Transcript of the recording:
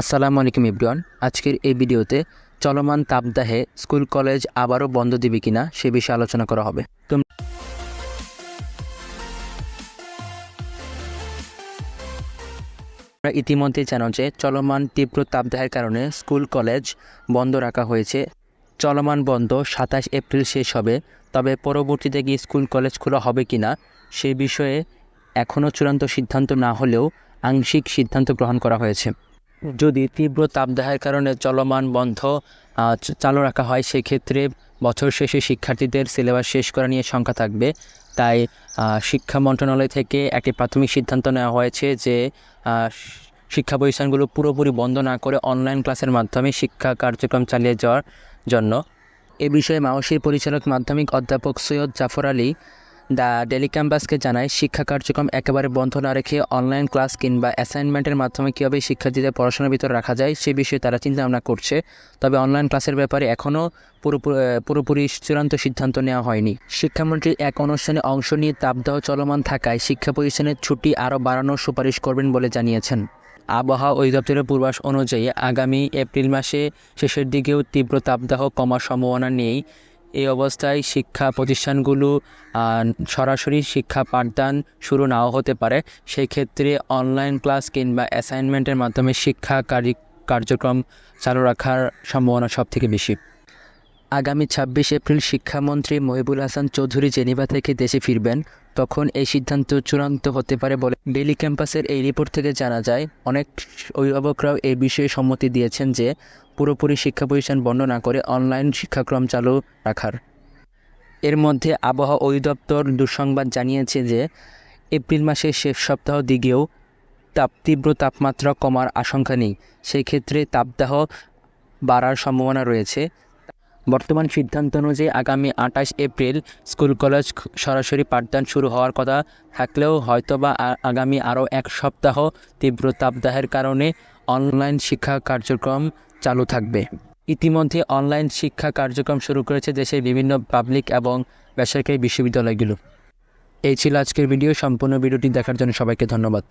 আসসালামু আলাইকুম ইব্রিয়ান আজকের এই ভিডিওতে চলমান তাপদাহে স্কুল, কলেজ আবারও বন্ধ দিবে কিনা সে বিষয়ে আলোচনা করা হবে। তোমরা ইতিমধ্যে জানো যে চলমান তীব্র তাপদাহের কারণে স্কুল, কলেজ বন্ধ রাখা হয়েছে। চলমান বন্ধ সাতাশ এপ্রিল শেষ হবে। তবে পরবর্তীতে গিয়ে স্কুল, কলেজ খোলা হবে কিনা সে বিষয়ে এখনও চূড়ান্ত সিদ্ধান্ত না হলেও আংশিক সিদ্ধান্ত গ্রহণ করা হয়েছে। যদি তীব্র তাপদাহের কারণে চলমান বন্ধ চালু রাখা হয়, সেক্ষেত্রে বছর শেষে শিক্ষার্থীদের সিলেবাস শেষ করা নিয়ে শঙ্কা থাকবে। তাই শিক্ষা মন্ত্রণালয় থেকে একটি প্রাথমিক সিদ্ধান্ত নেওয়া হয়েছে যে শিক্ষা প্রতিষ্ঠানগুলো পুরোপুরি বন্ধ না করে অনলাইন ক্লাসের মাধ্যমে শিক্ষা কার্যক্রম চালিয়ে যাওয়ার জন্য। এ বিষয়ে মাওসির পরিচালক মাধ্যমিক অধ্যাপক সৈয়দ জাফর আলী দ্য ডেলি ক্যাম্পাসকে জানায়, শিক্ষা কার্যক্রম একেবারে বন্ধ না রেখে অনলাইন ক্লাস কিংবা অ্যাসাইনমেন্টের মাধ্যমে কীভাবে শিক্ষার্থীদের পড়াশোনার ভিতরে রাখা যায়, সে বিষয়ে তারা চিন্তা ভাবনা করছে। তবে অনলাইন ক্লাসের ব্যাপারে এখনও পুরোপুরি পুরোপুরি চূড়ান্ত সিদ্ধান্ত নেওয়া হয়নি। শিক্ষামন্ত্রী এক অনুষ্ঠানে অংশ নিয়ে তাপদাহ চলমান থাকায় শিক্ষা প্রতিষ্ঠানের ছুটি আরও বাড়ানোর সুপারিশ করবেন বলে জানিয়েছেন। আবহাওয়া অধিদপ্তরের পূর্বাস অনুযায়ী আগামী এপ্রিল মাসে শেষের দিকেও তীব্র তাপদাহ কমার সম্ভাবনা নেই। এই অবস্থায় শিক্ষা প্রতিষ্ঠানগুলো সরাসরি শিক্ষা পাঠদান শুরু নাও হতে পারে। সেই ক্ষেত্রে অনলাইন ক্লাস কিংবা অ্যাসাইনমেন্টের মাধ্যমে শিক্ষা কারি- কার্যক্রম চালু রাখার সম্ভাবনা সবথেকে বেশি। আগামী ছাব্বিশ এপ্রিল শিক্ষামন্ত্রী মহিবুল হাসান চৌধুরী জেনিভা থেকে দেশে ফিরবেন, তখন এই সিদ্ধান্ত চূড়ান্ত হতে পারে বলে ডেলি ক্যাম্পাসের এই রিপোর্ট থেকে জানা যায়, অনেক অভিভাবকরাও এই বিষয়ে সম্মতি দিয়েছেন যে পুরোপুরি শিক্ষা প্রতিষ্ঠান বন্ধ না করে অনলাইন শিক্ষাক্রম চালু রাখার। এর মধ্যে আবহাওয়া অধিদপ্তর দুঃসংবাদ জানিয়েছে যে এপ্রিল মাসের শেষ সপ্তাহ দিকেও তাপ তীব্র তাপমাত্রা কমার আশঙ্কা নেই। সেই ক্ষেত্রে তাপদাহ বাড়ার সম্ভাবনা রয়েছে। বর্তমান সিদ্ধান্ত অনুযায়ী আগামী আঠাশ এপ্রিল স্কুল, কলেজ সরাসরি পাঠদান শুরু হওয়ার কথা থাকলেও হয়তোবা আগামী আরও এক সপ্তাহ তীব্র তাপদাহের কারণে অনলাইন শিক্ষা কার্যক্রম চালু থাকবে। ইতিমধ্যে অনলাইন শিক্ষা কার্যক্রম শুরু করেছে দেশের বিভিন্ন পাবলিক এবং বেসরকারি বিশ্ববিদ্যালয়গুলো। এই ছিল আজকের ভিডিও। সম্পূর্ণ ভিডিওটি দেখার জন্য সবাইকে ধন্যবাদ।